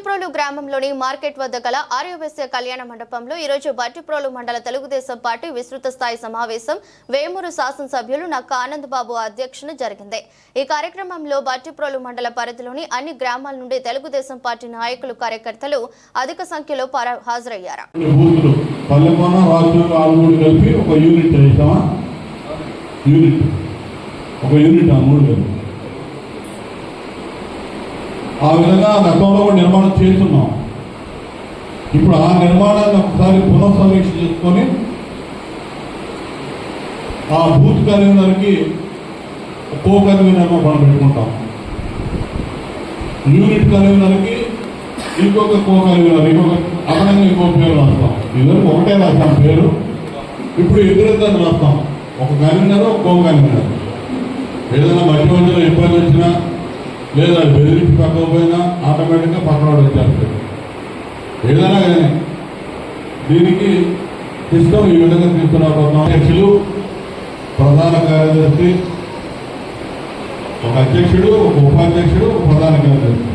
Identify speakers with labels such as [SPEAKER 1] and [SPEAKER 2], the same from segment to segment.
[SPEAKER 1] బట్టిప్రోలు గ్రామంలోని మార్కెట్ వద్ద గల ఆర్యవశ్య కళ్యాణ మండపంలో ఈరోజు బట్టిప్రోలు మండల తెలుగుదేశం పార్టీ విస్తృత స్థాయి సమావేశం వేమూరు శాసనసభ్యులు నక్క ఆనందబాబు అధ్యక్షన జరిగింది. ఈ కార్యక్రమంలో బట్టిప్రోలు మండల పరిధిలోని అన్ని గ్రామాల నుండి తెలుగుదేశం పార్టీ నాయకులు కార్యకర్తలు అధిక సంఖ్యలో హాజరయ్యారు.
[SPEAKER 2] కలిపి ఒక యూనిట్ చేస్తామా యూనిట్ ఒక యూనిట్ ఆ ఆ విధంగా గతంలో కూడా నిర్మాణం చేస్తున్నాం. ఇప్పుడు ఆ నిర్మాణాన్ని ఒకసారి పునఃసమీక్ష చేసుకొని ఆ బూత్ కన్వీనర్కి కో కన్వీనర్ మనం పెట్టుకుంటాం. యూనిట్ కన్వీనర్కి ఇంకొక కో కన్వీనర్ ఇంకొక అదనంగా ఇంకో పేరు రాస్తాం. ఇద్దరు ఒకటే రాస్తాం పేరు. ఇప్పుడు ఇద్దరిద్దరు రాస్తాం. ఒక కన్వీనర్ ఒక కో కన్వీనర్. ఏదైనా మధ్య మధ్యలో ఇబ్బంది వచ్చినా లేదా బెదిరించి పక్కకు పోయినా ఆటోమేటిక్గా పక్కన వచ్చేస్తారు ఏదైనా కానీ దీనికి సిస్టమ్ ఈ విధంగా తీసుకురాబోతున్నాం అధ్యక్షులు ప్రధాన కార్యదర్శి ఒక అధ్యక్షుడు ఒక ఉపాధ్యక్షుడు ఒక ప్రధాన కార్యదర్శి.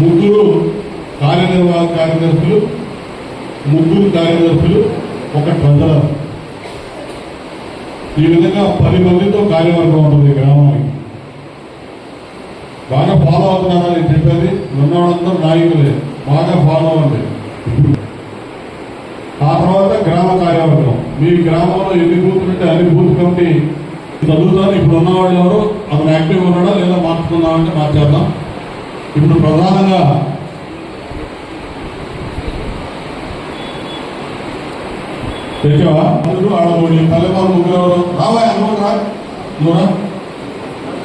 [SPEAKER 2] ముగ్గురు కార్యనిర్వాహక కార్యదర్శులు ముగ్గురు కార్యదర్శులు ఒక ట్రెజరర్. ఈ విధంగా పది మందితో కార్యవర్గం ఉంటుంది ఈ గ్రామానికి. బాగా ఫాలో అవుతున్నారా నేను చెప్పేది ఉన్నవాళ్ళందరూ నాయకులే. బాగా ఫాలో అవ్వండి. ఆ తర్వాత గ్రామ కార్యవర్గం. మీ గ్రామంలో ఎన్ని బూతులు ఉంటే అన్ని బూత్ కమిటీ చదువుతాను ఇప్పుడు ఉన్నవాళ్ళు ఎవరు? అతను యాక్టివ్ ఉన్నాడా లేదా మార్చుకుందామంటే మార్చేద్దాం. ఇప్పుడు ప్రధానంగా తెచ్చావా? అందరూ ఆడబోడి తల్లిపాలు ముగ్గురు ఎవరు? రావాయా? నువ్వు రా.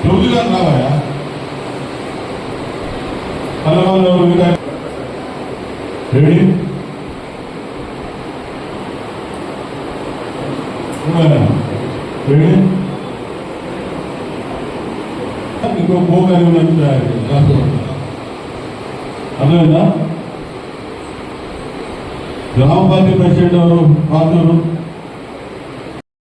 [SPEAKER 2] చౌదరి గారు రావాయా? తల్లిపాలు ఎవరు మిగతా ఇంకో పోగానే ఉన్నట్టు అర్థమైందా? గ్రామ పార్టీ ప్రెసిడెంట్ ఎవరు? పాత్రలు